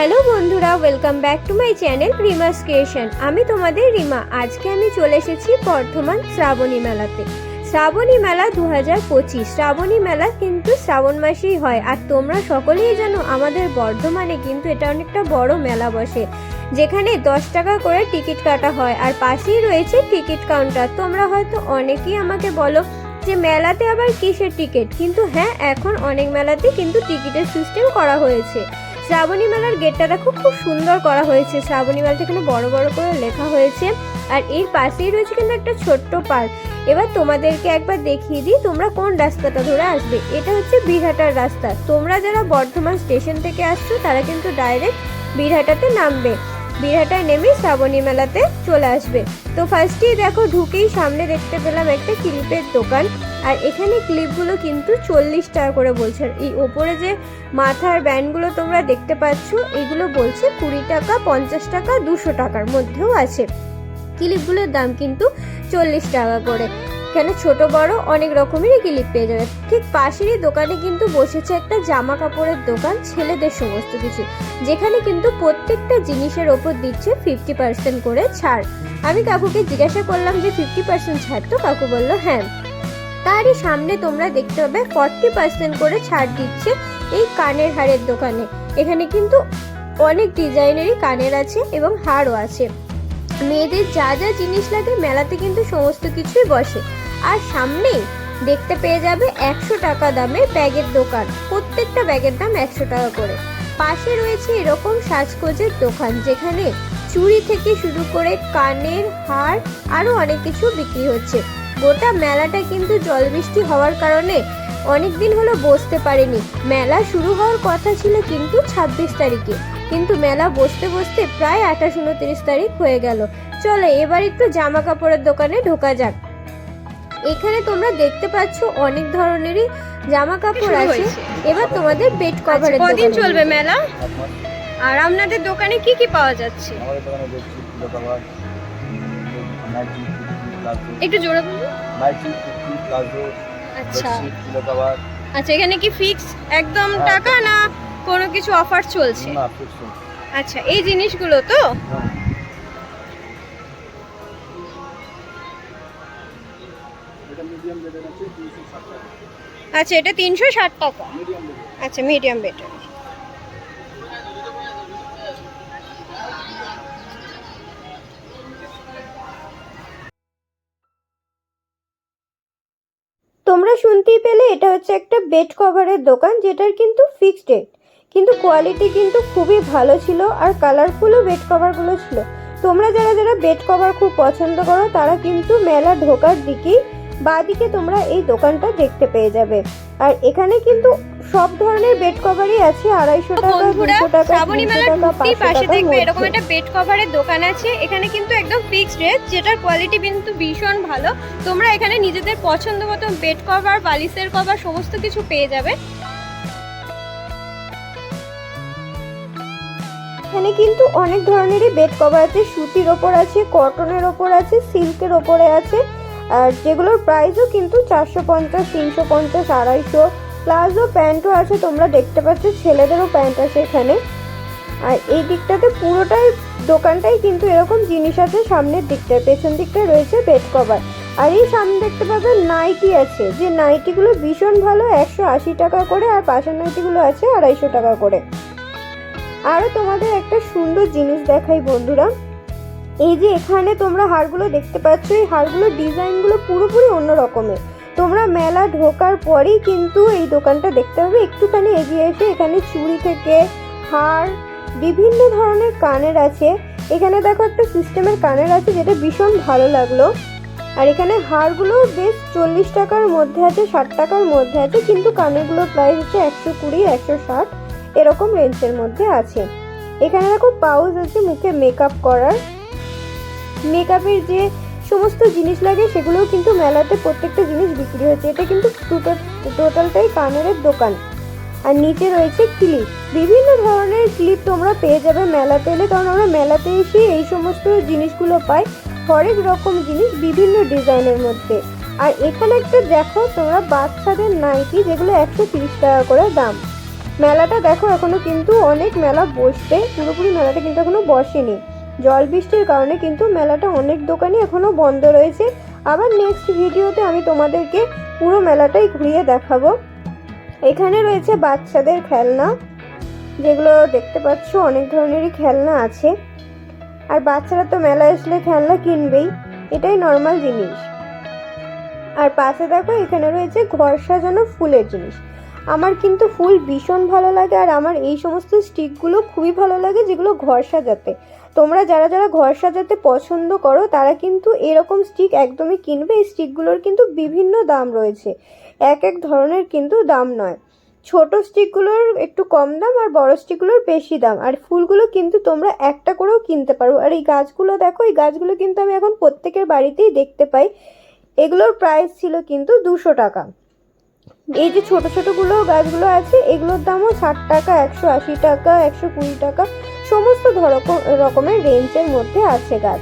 Hello বন্ধুরা welcome back to my channel Rima's creation আমি তোমাদের রিমা। আজকে আমি চলে এসেছি বর্ধমান শ্রাবণী মেলাতে। শ্রাবণী মেলা দু হাজার পঁচিশ। শ্রাবণী মেলা কিন্তু শ্রাবণ মাসেই হয়। আর তোমরা সকলেই জানো, আমাদের বর্ধমানে কিন্তু এটা অনেকটা বড় মেলা বসে। যেখানে দশ টাকা করে টিকিট কাটা হয়। আর পাশেই রয়েছে টিকিট কাউন্টার। তোমরা হয়তো অনেকেই আমাকে বলো যে, মেলাতে আবার কিসের টিকিট? কিন্তু হ্যাঁ এখন অনেক মেলাতে কিন্তু টিকিটের সিস্টেম করা হয়েছে। শ্রাবণী মেলার গেটটা খুব খুব সুন্দর করা হয়েছে। শ্রাবণী মেলাতে এখানে বড় বড় করে লেখা হয়েছে। আর এর পাশেই রয়েছে কিন্তু একটা ছোট্ট পার্ক। এবার তোমাদেরকে একবার দেখিয়ে দিই তোমরা কোন রাস্তাটা ধরে আসবে। এটা হচ্ছে বীরহাটার রাস্তা। তোমরা যারা বর্ধমান স্টেশন থেকে আসছো, তারা কিন্তু ডাইরেক্ট বীরহাটাতে নামবে। বীরহাটায় নেমে শ্রাবণী মেলাতে চলে আসবে। তো ফার্স্টেই দেখো ঢুকেই সামনে দেখতে পেলাম একটা ক্লিপের দোকান, আর এখানে ক্লিপগুলো কিন্তু চল্লিশ টাকা করে বলছে। এই ওপরে যে মাথার ব্যান্ডগুলো তোমরা দেখতে পাচ্ছ, এগুলো বলছে কুড়ি টাকা, পঞ্চাশ টাকা, দুশো টাকার মধ্যেও আছে। ক্লিপগুলোর দাম কিন্তু চল্লিশ টাকা করে। এখানে ছোট বড় অনেক রকমেরই ক্লিপ পেয়ে যাবে। ঠিক পাশেরই দোকানে কিন্তু বসেছে একটা জামা কাপড়ের দোকান, ছেলেদের সমস্ত কিছু। যেখানে কিন্তু প্রত্যেকটা জিনিসের ওপর দিচ্ছে ফিফটি পার্সেন্ট করে ছাড়। আমি কাকুকে জিজ্ঞাসা করলাম যে ফিফটি পার্সেন্ট ছাড় তো? কাকু বলল হ্যাঁ। তারই সামনে তোমরা দেখতে পাবে ফর্টি পার্সেন্ট করে ছাড় দিচ্ছে এই কানের হারের দোকানে। এখানে কিন্তু অনেক ডিজাইনেরই কানের আছে এবং হারও আছে। মেয়েদের যা যা জিনিস লাগে মেলাতে কিন্তু সমস্ত কিছুই বসে। আর সামনেই দেখতে পেয়ে যাবে একশো টাকা দামের ব্যাগের দোকান। প্রত্যেকটা ব্যাগের দাম একশো টাকা করে। পাশে রয়েছে এরকম সাজগোজের দোকান, যেখানে চুড়ি থেকে শুরু করে কানের, হার আরও অনেক কিছু বিক্রি হচ্ছে। গোটা মেলাটা কিন্তু জল বৃষ্টি হওয়ার কারণে অনেক দিন হলো বসতে পারেনি। মেলা শুরু হওয়ার কথা ছিল কিন্তু ছাব্বিশ তারিখে। কিন্তু মেলা বসতে বসতে প্রায় আঠাশ, উনত্রিশ তারিখ হয়ে গেল। চলো এবার একটু জামা কাপড়ের দোকানে ঢোকা যাক। এখানে তোমরা দেখতে পাচ্ছ অনেক ধরনেরই জামা কাপড় আছে। এবার তোমাদের বেড কভারের আচ্ছা, কদিন চলবে মেলা? আর আপনাদের দোকানে কি কি পাওয়া যাচ্ছে? কভার একটু জোরে বলুন। আচ্ছা। কভার আচ্ছা এখানে কি ফিক্স একদম হ্যাঁ। টাকা না কোনো কিছু অফার চলছে? আচ্ছা এই জিনিসগুলো তো? আচ্ছা এটা তিনশো ষাট টাকা। আচ্ছা মিডিয়াম বেটার তোমরা শুনতেই পেলে, এটা হচ্ছে একটা বেড কভারের দোকান, যেটার কিন্তু ফিক্সড রেট কিন্তু কোয়ালিটি কিন্তু খুবই ভালো ছিল আর কালারফুলও বেড কভারগুলো ছিল। তোমরা যারা যারা বেড কভার খুব পছন্দ করো, তারা কিন্তু মেলা ঢোকার দিকেই বাদিকে তোমরা এই দোকানটা দেখতে পেয়ে যাবে। আর এখানে কিন্তু সব ধরনের বেড কভারই আছে আড়াইশো টাকা দুশো টাকা শ্রাবণী মেলার ঢুকতেই পাশে দেখবে এরকম একটা বেড কভারের দোকান আছে। এখানে কিন্তু একদম ফিক্সড রেট যেটার কোয়ালিটি কিন্তু ভীষণ ভালো। তোমরা এখানে নিজেদের পছন্দ মতো বেড কভার বালিশের কভার সমস্ত কিছু পেয়ে যাবে। এখানে কিন্তু অনেক ধরনেরই বেড কভার আছে। সুতির ওপর আছে কটনের ওপর আছে সিল্কের ওপরে আছে। আর যেগুলোর প্রাইসও কিন্তু চারশো পঞ্চাশ, তিনশো পঞ্চাশ, আড়াইশো প্লাজো প্যান্টও আছে, তোমরা দেখতে পাচ্ছ ছেলেদেরও প্যান্ট আছে এখানে। আর এই দিকটাতে পুরোটাই দোকানটাই কিন্তু এরকম জিনিস আছে, সামনের দিকটায়, পেছন দিকটায় রয়েছে বেড কভার আর এই সামনে দেখতে পাবে নাইটি আছে, যে নাইটিগুলো ভীষণ ভালো, একশো আশি টাকা করে আর পাশের নাইটিগুলো আছে আড়াইশো টাকা করে। আরও তোমাদের একটা সুন্দর জিনিস দেখাই বন্ধুরা। এই যে এখানে তোমরা হারগুলো দেখতে পাচ্ছ, এই হারগুলোর ডিজাইনগুলো পুরোপুরি অন্য রকমের তোমরা মেলা ঢোকার পরেই কিন্তু এই দোকানটা দেখতে পাবে। একটুখানি এগিয়ে এসে এখানে চুড়ি থেকে হার, বিভিন্ন ধরনের কানের আছে। এখানে দেখো একটা সিস্টেমের কানের আছে যেটা ভীষণ ভালো লাগল। আর এখানে হারগুলো বেশ চল্লিশ টাকার মধ্যে আছে, ষাট টাকার মধ্যে আছে, কিন্তু কানেরগুলোর প্রাইস হচ্ছে একশো কুড়ি, একশো ষাট, এরকম রেঞ্জের মধ্যে আছে। এখানে দেখো পাউচ আছে, মুখে মেকআপ করার। মেকআপের যে সমস্ত জিনিস লাগে, সেগুলোও কিন্তু মেলাতে প্রত্যেকটা জিনিস বিক্রি হচ্ছে এটা কিন্তু টোটালটাই কানের দোকান। আর নিচে রয়েছে ক্লিপ। বিভিন্ন ধরনের ক্লিপ তোমরা পেয়ে যাবে মেলাতে এলে, কারণ আমরা মেলাতে এসে এই সমস্ত জিনিসগুলো পাই। হরেক রকম জিনিস বিভিন্ন ডিজাইনের মধ্যে। আর এখানে একটা দেখো, তোমরা বাচ্চাদের নাইটি যেগুলো একশো তিরিশ টাকা করে দাম। মেলাটা দেখো, এখনও কিন্তু অনেক মেলা বসবে। পুরোপুরি মেলাটা কিন্তু এখনও বসেনি। জল বৃষ্টির কারণে কিন্তু মেলাটা অনেক দোকানই এখনও বন্ধ রয়েছে। আবার নেক্সট ভিডিওতে আমি তোমাদেরকে পুরো মেলাটাই ঘুরিয়ে দেখাবো। এখানে রয়েছে বাচ্চাদের খেলনা, যেগুলো দেখতে পাচ্ছ অনেক ধরনেরই খেলনা আছে। আর বাচ্চারা তো মেলা আসলে খেলনা কিনবেই, এটাই নর্মাল জিনিস। আর পাশে দেখো এখানে রয়েছে ঘর সাজানো ফুলের জিনিস। আমার কিন্তু ফুল ভীষণ ভালো লাগে আর আমার এই সমস্ত স্টিকগুলো খুবই ভালো লাগে যেগুলো ঘর সাজাতে। তোমরা যারা যারা ঘর সাজাতে পছন্দ করো, তারা কিন্তু এরকম স্টিক একদমই কিনবে। এই স্টিকগুলোর কিন্তু বিভিন্ন দাম রয়েছে। এক এক ধরনের কিন্তু দাম নয়। ছোট স্টিকগুলোর একটু কম দাম আর বড় স্টিকগুলোর বেশি দাম। আর ফুলগুলো কিন্তু তোমরা একটা করেও কিনতে পারো। আর এই গাছগুলো দেখো, এই গাছগুলো কিন্তু আমি এখন প্রত্যেকের বাড়িতেই দেখতে পাই। এগুলোর প্রাইস ছিল কিন্তু দুশো টাকা। এই যে ছোট ছোটগুলো গাছগুলো আছে, এগুলোর দামও ষাট টাকা, একশো আশি টাকা, একশো কুড়ি টাকা। সমস্ত রকমের রেঞ্জের মধ্যে আছে গাছ।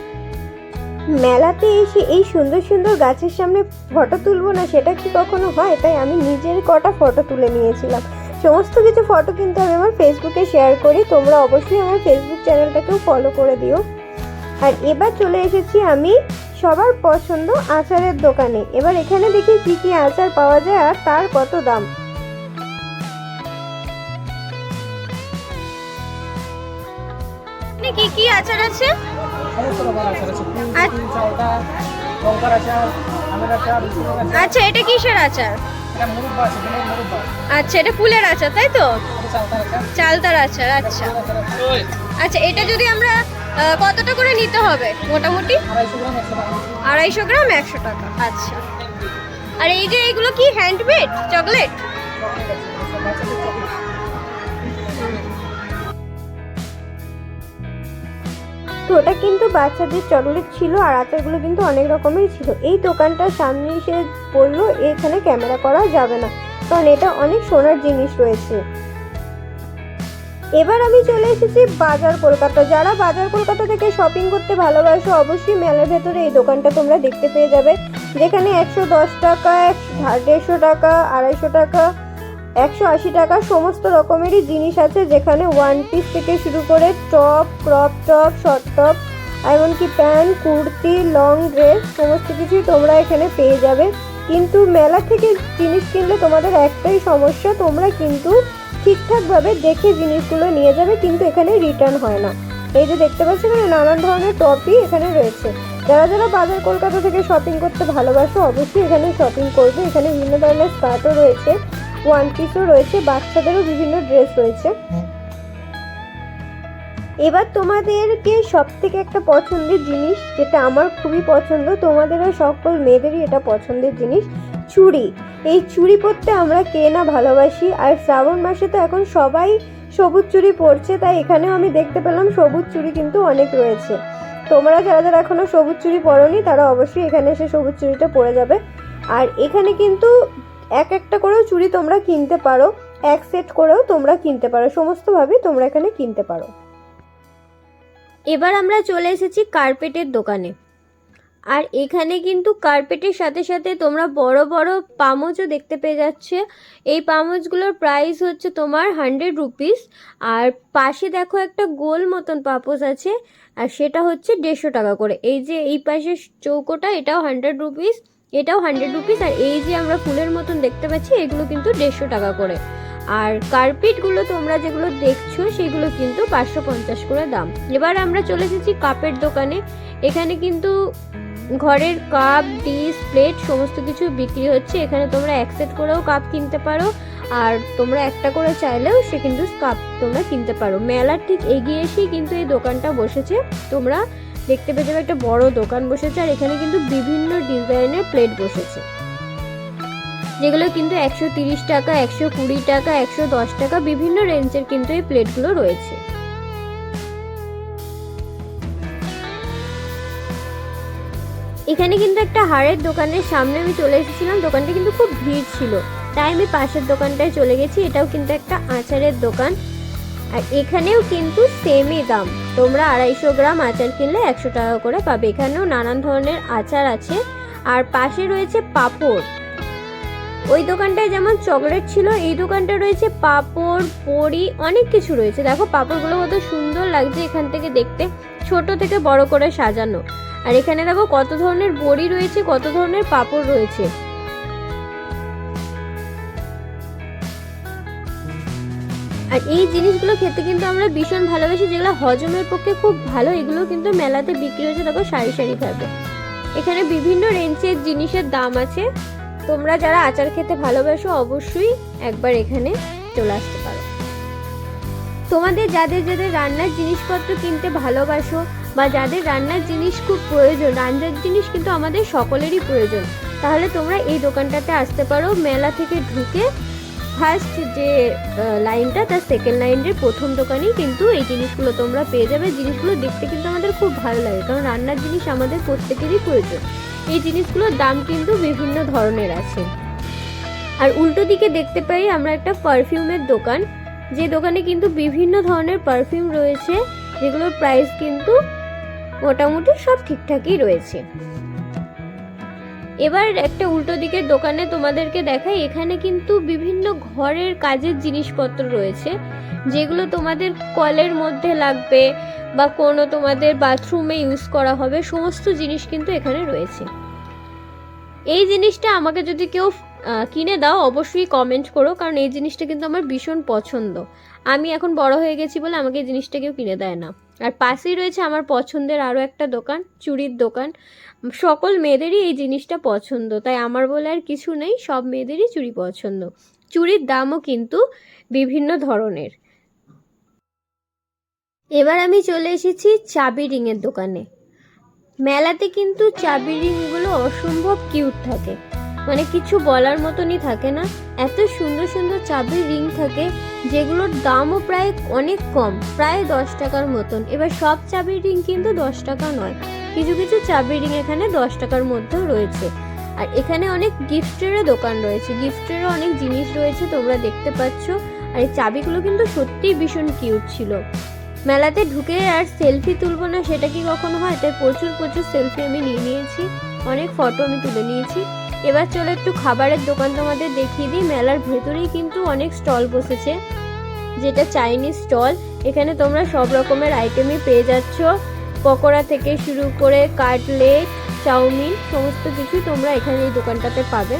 মেলাতে এসে এই সুন্দর সুন্দর গাছের সামনে ফটো তুলবো না, সেটা কি কখনো হয়? তাই আমি নিজের কটা ফটো তুলে নিয়েছিলাম। সমস্ত কিছু ফটো কিন্তু আমি আমার ফেসবুকে শেয়ার করি। তোমরা অবশ্যই আমার ফেসবুক চ্যানেলটাকেও ফলো করে দিও। আর এবার চলে এসেছি আমি সবার পছন্দ আচারের দোকানে। এবার এখানে দেখি কি কি আচার পাওয়া যায় আর তার কত দাম। কি কি আচার আছে? আচ্ছা। আচ্ছা এটা কিসের আচার? আচ্ছা এটা ফুলের আচার তাই তো? চালতার আচার। আচ্ছা। আচ্ছা এটা যদি আমরা কতটা করে নিতে হবে? মোটামুটি? আড়াইশো গ্রাম একশো টাকা। আড়াইশো গ্রাম একশো টাকা আচ্ছা। আর এই যে এইগুলো কি হ্যান্ডমেড চকলেট ওটা কিন্তু বাচ্চাদের চকলেট ছিল আর আচারগুলো কিন্তু অনেক রকমের ছিল। এই দোকানটার সামনে এসে বলল, এখানে ক্যামেরা করা যাবে না। কারণ এটা অনেক সোনার জিনিস রয়েছে। এবার আমি চলে এসেছি বাজার কলকাতা। যারা বাজার কলকাতা থেকে শপিং করতে ভালোবাসো, অবশ্যই মেলার ভেতরে এই দোকানটা তোমরা দেখতে পেয়ে যাবে। যেখানে একশো দশ টাকা দেড়শো টাকা, আড়াইশো টাকা একশো আশি টাকা, সমস্ত রকমেরই জিনিস আছে যেখানে ওয়ান পিস থেকে শুরু করে top crop top short top এমনকি প্যান্ট, কুর্তি লং ড্রেস সমস্ত কিছুই তোমরা এখানে পেয়ে যাবে। কিন্তু মেলা থেকে জিনিস কিনলে তোমাদের একটাই সমস্যা, তোমরা কিন্তু ঠিকঠাকভাবে দেখে জিনিসগুলো নিয়ে যাবে, কিন্তু এখানে রিটার্ন হয় না। এই যে দেখতে পাচ্ছি এখানে নানান ধরনের টপই এখানে রয়েছে। যারা যারা বাজার কলকাতা থেকে শপিং করতে ভালোবাসো, অবশ্যই এখানে শপিং করবে। এখানে বিভিন্ন ধরনের স্কার্টও রয়েছে। ওয়ান পিসও রয়েছে, বাচ্চাদেরও বিভিন্ন ড্রেস রয়েছে। এবার তোমাদেরকে সব থেকে একটা পছন্দের জিনিস যেটা আমার খুবই পছন্দ তোমাদেরও সকল মেয়েদেরই এটা পছন্দের জিনিস, চুড়ি। এই চুড়ি পরতে আমরা কে না ভালোবাসি, আর শ্রাবণ মাসে তো এখন সবাই সবুজ চুড়ি পরছে, তাই এখানেও আমি দেখতে পেলাম সবুজ চুড়ি কিন্তু অনেক রয়েছে। তোমরা যারা যারা এখনও সবুজ চুড়ি পরনি, তারা অবশ্যই এখানে এসে সবুজ চুড়িটা পরে যাবে। আর এখানে কিন্তু এক একটা করেও চুড়ি তোমরা কিনতে পারো, এক সেট করেও তোমরা কিনতে পারো সমস্তভাবেই তোমরা এখানে কিনতে পারো। এবার আমরা চলে এসেছি কার্পেটের দোকানে। আর এখানে কিন্তু কার্পেটের সাথে সাথে তোমরা বড় বড় পামচও দেখতে পেয়ে যাচ্ছে। এই পামচগুলোর প্রাইস হচ্ছে তোমার হান্ড্রেড রুপিস আর পাশে দেখো একটা গোল মতন পাপোস আছে, আর সেটা হচ্ছে দেড়শো টাকা করে। এই যে এই পাশের চৌকোটা, এটাও হান্ড্রেড রুপিস এটাও হান্ড্রেড রুপিস আর এই যে আমরা ফুলের মতন দেখতে পাচ্ছি, এগুলো কিন্তু দেড়শো টাকা করে। আর কার্পেটগুলো তোমরা যেগুলো দেখছ, সেগুলো কিন্তু পাঁচশো পঞ্চাশ করে দাম। এবার আমরা চলে এসেছি কাপের দোকানে। এখানে কিন্তু ঘরের কাপ ডিস প্লেট সমস্ত কিছু বিক্রি হচ্ছে। এখানে তোমরা এক সেট করেও কাপ কিনতে পারো, আর তোমরা একটা করে চাইলেও সে কিন্তু কাপ তোমরা কিনতে পারো। মেলার ঠিক এগিয়ে এসেই কিন্তু এই দোকানটা বসেছে। তোমরা দেখতে পেয়ে একটা বড় দোকান বসেছে আর এখানে কিন্তু বিভিন্ন ডিজাইনের প্লেট বসেছে। যেগুলো কিন্তু একশো তিরিশ টাকা, একশো কুড়ি টাকা, একশো দশ টাকা বিভিন্ন রেঞ্জের কিন্তু এই প্লেটগুলো রয়েছে। এখানে কিন্তু একটা হাড়ের দোকানের সামনে আমি চলে এসেছিলাম, দোকানটা কিন্তু খুব ভিড় ছিল। তাই আমি পাশের দোকানটায় চলে গেছি, এটাও কিন্তু একটা আচারের দোকান। আর এখানেও কিন্তু সেমই দাম। তোমরা আড়াইশো গ্রাম আচার কিনলে একশো টাকা করে পাবে। এখানেও নানান ধরনের আচার আছে। আর পাশে রয়েছে পাঁপড়। ওই দোকানটায় যেমন চকলেট ছিল, এই দোকানটা রয়েছে পাঁপড় বড়ি অনেক কিছু রয়েছে। দেখো, পাঁপড়গুলো কত সুন্দর লাগছে এখান থেকে দেখতে। ছোট থেকে বড় করে সাজানো। আর এখানে দেখো, কত ধরনের বড়ি রয়েছে, কত ধরনের পাঁপড় রয়েছে। আর এই জিনিসগুলো খেতে কিন্তু আমরা ভীষণ ভালোবাসি, যেগুলো হজমের পক্ষে খুব ভালো, এগুলো কিন্তু মেলাতে বিক্রি হচ্ছে দেখো, সারি সারি ভাবে এখানে বিভিন্ন রেঞ্জের জিনিসের দাম আছে। তোমরা যারা আচার খেতে ভালোবাসো, অবশ্যই একবার এখানে চলে আসতে পারো। তোমাদের যাদের যাদের রান্নার জিনিসপত্র কিনতে ভালোবাসো, বা যাদের রান্নার জিনিস খুব প্রয়োজন, রান্নার জিনিস কিন্তু আমাদের সকলেরই প্রয়োজন, তাহলে তোমরা এই দোকানটাতে আসতে পারো। মেলা থেকে ঢুকে ফার্স্ট যে লাইনটা তার সেকেন্ড লাইনের প্রথম দোকানেই কিন্তু এই জিনিসগুলো তোমরা পেয়ে যাবে। জিনিসগুলো দেখতে কিন্তু আমাদের খুব ভালো লাগে, কারণ রান্নার জিনিস আমাদের প্রত্যেকেরই প্রয়োজন। এই জিনিসগুলোর দাম কিন্তু বিভিন্ন ধরনের আছে। আর উল্টো দিকে দেখতে পাই আমরা একটা পারফিউমের দোকান, যে দোকানে কিন্তু বিভিন্ন ধরনের পারফিউম রয়েছে, যেগুলোর প্রাইস কিন্তু মোটামুটি সব ঠিকঠাকই রয়েছে। এবার একটা উল্টো দিকের দোকানে তোমাদেরকে দেখাই, এখানে কিন্তু বিভিন্ন ঘরের কাজের জিনিসপত্র রয়েছে, যেগুলো তোমাদের কলের মধ্যে লাগবে বা কোনো তোমাদের বাথরুমে ইউজ করা হবে, সমস্ত জিনিস কিন্তু এখানে রয়েছে। এই জিনিসটা আমাকে যদি কেউ কিনে দাও, অবশ্যই কমেন্ট করো, কারণ এই জিনিসটা কিন্তু আমার ভীষণ পছন্দ। আমি এখন বড় হয়ে গেছি বলে আমাকে এই জিনিসটা কেউ কিনে দেয় না। আর পাশেই রয়েছে আমার পছন্দের আরও একটা দোকান চুড়ির দোকান। সকল মেয়েদেরই এই জিনিসটা পছন্দ, তাই আমার বলে আর কিছু নেই, সব মেয়েদেরই চুড়ি পছন্দ। চুড়ির দামও কিন্তু বিভিন্ন ধরনের। এবার আমি চলে এসেছি চাবি রিংয়ের দোকানে। মেলাতে কিন্তু চাবি রিংগুলো অসম্ভব কিউট থাকে। মানে কিছু বলার মতনই থাকে না। এত সুন্দর সুন্দর চাবির রিং থাকে, যেগুলোর দামও প্রায় অনেক কম, প্রায় দশ টাকার মতন। এবার সব চাবির রিং কিন্তু দশ টাকা নয়। কিছু কিছু চাবি রিং এখানে দশ টাকার মধ্যেও রয়েছে। আর এখানে অনেক গিফটেরও দোকান রয়েছে। গিফটেরও অনেক জিনিস রয়েছে, তোমরা দেখতে পাচ্ছ। আর এই চাবিগুলো কিন্তু সত্যিই ভীষণ কিউট ছিল। মেলাতে ঢুকে আর সেলফি তুলবো না, সেটা কি কখনো হয়? তাই প্রচুর প্রচুর সেলফি আমি নিয়ে নিয়েছি। অনেক ফটো আমি তুলে নিয়েছি। এবার চলো একটু খাবারের দোকান তোমাদের দেখিয়ে দিই। মেলার ভেতরেই কিন্তু অনেক স্টল বসেছে, যেটা চাইনিজ স্টল। এখানে তোমরা সব রকমের আইটেমই পেয়ে যাচ্ছ। পকোড়া থেকে শুরু করে কাটলেট, চাউমিন, সমস্ত কিছু তোমরা এখানে এই দোকানটাতে পাবে।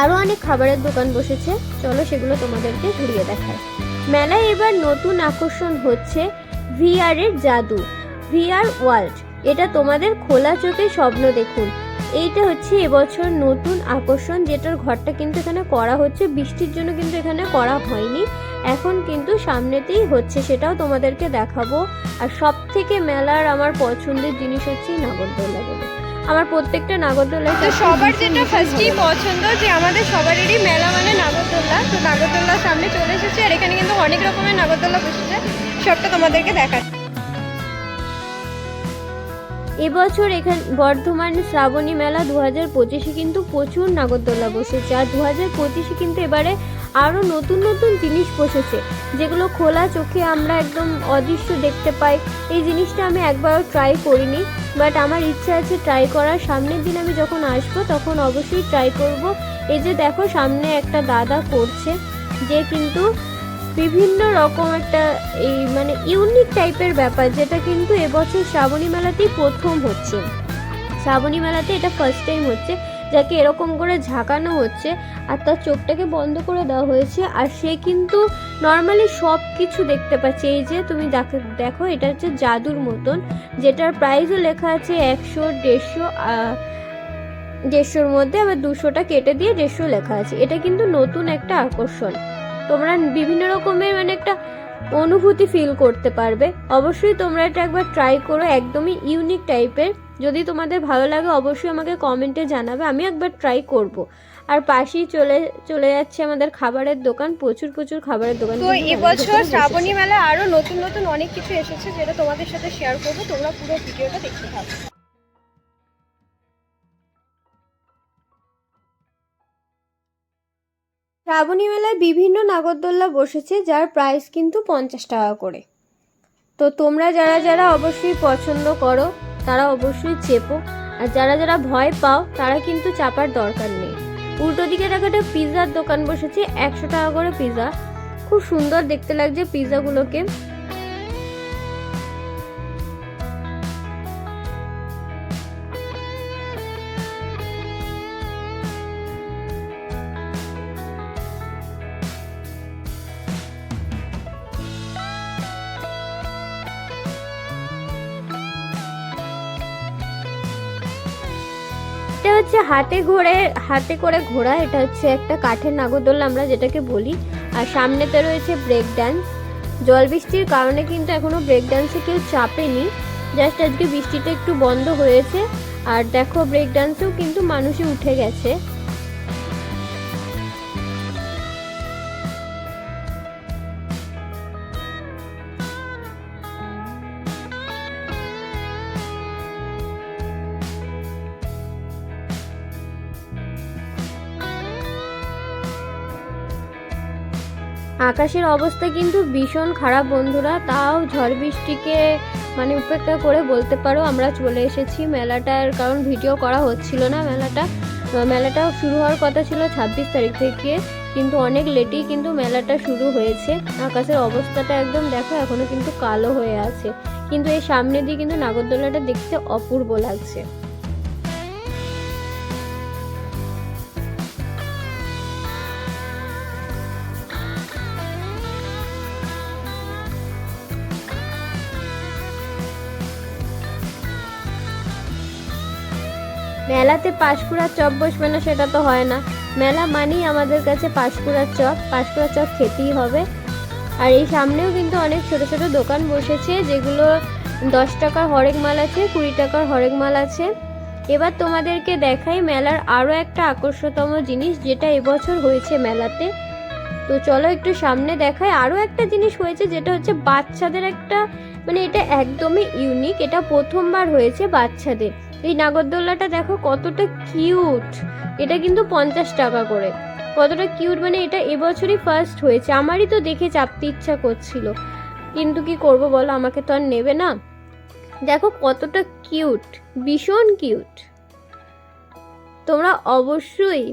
আরও অনেক খাবারের দোকান বসেছে। চলো সেগুলো তোমাদেরকে ঘুরিয়ে দেখায় মেলায় এবার নতুন আকর্ষণ হচ্ছে ভিআর এর জাদু। ভিআর ওয়ার্ল্ড এটা তোমাদের খোলা চোখে স্বপ্ন দেখুন। এইটা হচ্ছে এবছর নতুন আকর্ষণ যেটার ঘরটা কিন্তু এখানে করা হচ্ছে। বৃষ্টির জন্য কিন্তু এখানে করা হয়নি। এখন কিন্তু সামনেতেই হচ্ছে সেটাও তোমাদেরকে দেখাবো। আর সব থেকে মেলার আমার পছন্দের জিনিস হচ্ছে নাগরদোলাগুলো আমার প্রত্যেকটা নাগরদোলা তো সবার যেটা ফার্স্টই পছন্দ যে আমাদের সবারই মেলা মানে নাগরদোলা। তো নাগরদোল্লার সামনে চলে এসেছে আর এখানে কিন্তু অনেক রকমের নাগরদোলা বসেছে। সবটা তোমাদেরকে দেখাচ্ছি। এবছর এখানে বর্ধমান শ্রাবণী মেলা দু হাজার পঁচিশে কিন্তু প্রচুর নাগরদোলা বসেছে। আর দু হাজার পঁচিশে কিন্তু এবারে আরও নতুন নতুন জিনিস বসেছে। যেগুলো খোলা চোখে আমরা একদম অদৃশ্য দেখতে পাই। এই জিনিসটা আমি একবারও ট্রাই করিনি বাট আমার ইচ্ছা আছে ট্রাই করার। সামনের দিন আমি যখন আসব, তখন অবশ্যই ট্রাই করব। এই যে দেখো, সামনে একটা দাদা করছে, যে কিন্তু বিভিন্ন রকম একটা এই মানে ইউনিক টাইপের ব্যাপার, যেটা কিন্তু এবছর শ্রাবণী মেলাতেই প্রথম হচ্ছে। শ্রাবণী মেলাতে এটা ফার্স্ট টাইম হচ্ছে, যাকে এরকম করে ঝাঁকানো হচ্ছে আর তার চোখটাকে বন্ধ করে দেওয়া হয়েছে আর সে কিন্তু নর্মালি সব কিছু দেখতে পাচ্ছে। এই যে তুমি দেখো এটা হচ্ছে জাদুর মতন, যেটার প্রাইসও লেখা আছে একশো, দেড়শো দেড়শোর মধ্যে আবার দুশোটা কেটে দিয়ে দেড়শো লেখা আছে। এটা কিন্তু নতুন একটা আকর্ষণ। তোমরা বিভিন্ন রকমের মানে একটা অনুভূতি ফিল করতে পারবে। অবশ্যই তোমরা এটা একবার ট্রাই করো একদমই ইউনিক টাইপের যদি তোমাদের ভালো লাগে অবশ্যই আমাকে কমেন্টে জানাবে আমি একবার ট্রাই করব। আর পাশেই চলে চলে যাচ্ছে আমাদের খাবারের দোকান প্রচুর প্রচুর খাবারের দোকান। তো এবছর শ্রাবণী মেলায় আরও নতুন নতুন অনেক কিছু এসেছে যেটা তোমাদের সাথে শেয়ার করব তোমরা পুরো ভিডিওটা দেখতে থাকো। শ্রাবণী মেলায় বিভিন্ন নাগরদোল্লা বসেছে, যার প্রাইস কিন্তু পঞ্চাশ টাকা করে। তো তোমরা যারা যারা অবশ্যই পছন্দ করো, তারা অবশ্যই চেপো। আর যারা যারা ভয় পাও, তারা কিন্তু চাপার দরকার নেই। উল্টো দিকে দেখো একটা পিৎজার দোকান বসেছে, একশো টাকা করে পিৎজা খুব সুন্দর দেখতে লাগছে পিৎজাগুলোকে হচ্ছে হাতে ঘোড়ে হাতে করে ঘোরা, এটা হচ্ছে একটা কাঠের নাগরদোল্লা আমরা যেটাকে বলি। আর সামনেতে রয়েছে ব্রেক ড্যান্স জল বৃষ্টির কারণে কিন্তু এখনও ব্রেক ড্যান্সে কেউ চাপেনি। জাস্ট আজকে বৃষ্টিটা একটু বন্ধ হয়েছে। আর দেখো ব্রেক ডান্সেও কিন্তু মানুষই উঠে গেছে। আকাশের অবস্থা কিন্তু ভীষণ খারাপ বন্ধুরা। তাও ঝড় বৃষ্টিকে মানে উপেক্ষা করে বলতে পারো আমরা চলে এসেছি মেলাটার কারণ ভিডিও করা হচ্ছিল না মেলাটা। আহ, মেলাটা শুরু হওয়ার কথা ছিল ছাব্বিশ তারিখ থেকে কিন্তু অনেক লেটেই কিন্তু মেলাটা শুরু হয়েছে। আকাশের অবস্থাটা একদম দেখো এখনও কিন্তু কালো হয়ে আছে। কিন্তু এই সামনে দিয়ে কিন্তু নাগরদোলাটা দেখতে অপূর্ব লাগছে। মেলাতে পাঁশকুড়ার চপ বসবে না, সেটা তো হয় না। মেলা মানেই আমাদের কাছে পাঁশকুড়ার চপ পাঁশকুড়ার চপ খেতেই হবে। আর এই সামনেও কিন্তু অনেক ছোট ছোট দোকান বসেছে, যেগুলো দশ টাকার হরেক মাল আছে, কুড়ি টাকার হরেক মাল আছে। এবার তোমাদেরকে দেখাই মেলার আরও একটা আকর্ষতম জিনিস, যেটা এবছর হয়েছে মেলাতে। তো চলো একটু সামনে দেখাই, আরও একটা জিনিস হয়েছে, যেটা হচ্ছে বাচ্চাদের একটা মানে এটা একদমই ইউনিক এটা প্রথমবার হয়েছে বাচ্চাদের। এই নাগরদোল্লাটা দেখো কতটা কিউট এটা কিন্তু পঞ্চাশ টাকা করে। কতটা কিউট মানে এটা এবছরই ফার্স্ট হয়েছে। আমারই তো দেখে চাপতে ইচ্ছা করছিল। কিন্তু কি করব বলো, আমাকে তো আর নেবে না। দেখো কতটা কিউট ভীষণ কিউট তোমরা অবশ্যই,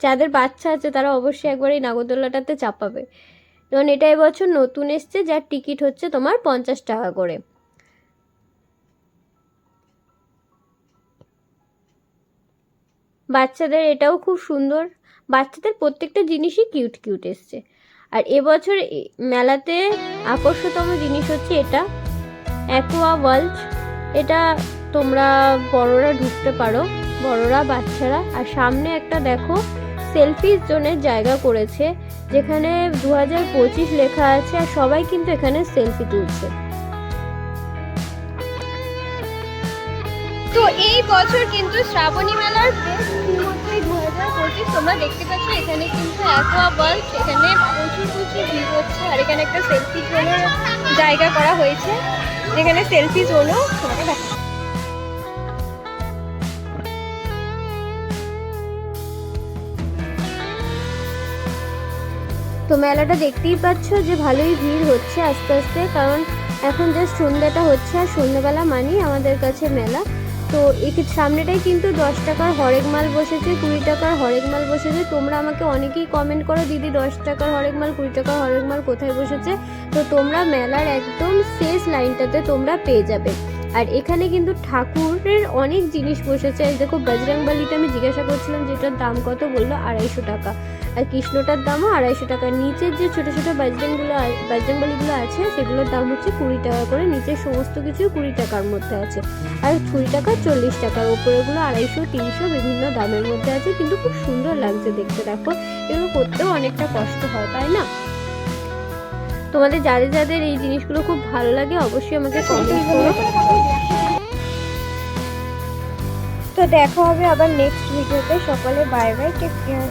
যাদের বাচ্চা আছে তারা অবশ্যই একবার এই নাগরদোল্লাটাতে চাপাবে। কারণ এটা এবছর নতুন এসছে, যার টিকিট হচ্ছে তোমার পঞ্চাশ টাকা করে। বাচ্চাদের এটাও খুব সুন্দর। বাচ্চাদের প্রত্যেকটা জিনিসই কিউট কিউট এসছে। আর এবছর মেলাতে আকর্ষতম জিনিস হচ্ছে এটা অ্যাকোয়া ওয়ার্ল্ড এটা তোমরা বড়রা ঢুকতে পারো, বড়রা, বাচ্চারা। আর সামনে একটা দেখো সেলফি জোনের জায়গা করেছে, যেখানে দু হাজার পঁচিশ লেখা আছে আর সবাই কিন্তু এখানে সেলফি তুলছে। তো এই বছর কিন্তু শ্রাবণী মেলার দু হাজার পঁচিশ, তোমরা দেখতে পাচ্ছ এখানে কিন্তু অ্যাকোয়া এখানে প্রচুর প্রচুর ভিড় হচ্ছে আর এখানে একটা সেলফি জোনের জায়গা করা হয়েছে। যেখানে সেলফি জোনও দেখা তো মেলাটা দেখতেই পাচ্ছ যে ভালোই ভিড় হচ্ছে আস্তে আস্তে, কারণ এখন জাস্ট সন্ধ্যাটা হচ্ছে আর সন্ধ্যাবেলা মানেই আমাদের কাছে মেলা। তো এই সামনেটাই কিন্তু দশ টাকার হরেক মাল বসেছে, কুড়ি টাকার হরেক মাল বসেছে। তোমরা আমাকে অনেকেই কমেন্ট করো, দিদি, দশ টাকার হরেক মাল, কুড়ি টাকার হরেক মাল কোথায় বসেছে? তো তোমরা মেলার একদম শেষ লাইনটাতে তোমরা পেয়ে যাবে। আর এখানে কিন্তু ঠাকুরের অনেক জিনিস বসেছে। দেখো, বজরংবলিটা আমি জিজ্ঞাসা করছিলাম যেটার দাম কত বলল? আড়াইশো টাকা। আর কৃষ্ণটার দামও আড়াইশো টাকা। নিচের যে ছোটো ছোটো বাজরংগুলো বাজরংবলিগুলো আছে, সেগুলোর দাম হচ্ছে কুড়ি টাকা করে। নিচের সমস্ত কিছু কুড়ি টাকার মধ্যে আছে। আর কুড়ি টাকা চল্লিশ টাকার ওপরেগুলো আড়াইশো, তিনশো বিভিন্ন দামের মধ্যে আছে। কিন্তু খুব সুন্দর লাগছে দেখতে, দেখো। এগুলো করতেও অনেকটা কষ্ট হয়, তাই না? তোমাদের যাদের যাদের এই জিনিসগুলো খুব ভালো লাগে, অবশ্যই আমাকে কমেন্ট করো তো দেখা হবে আবার নেক্সট ভিডিওতে সকালে বাই বাই টেক কেয়ার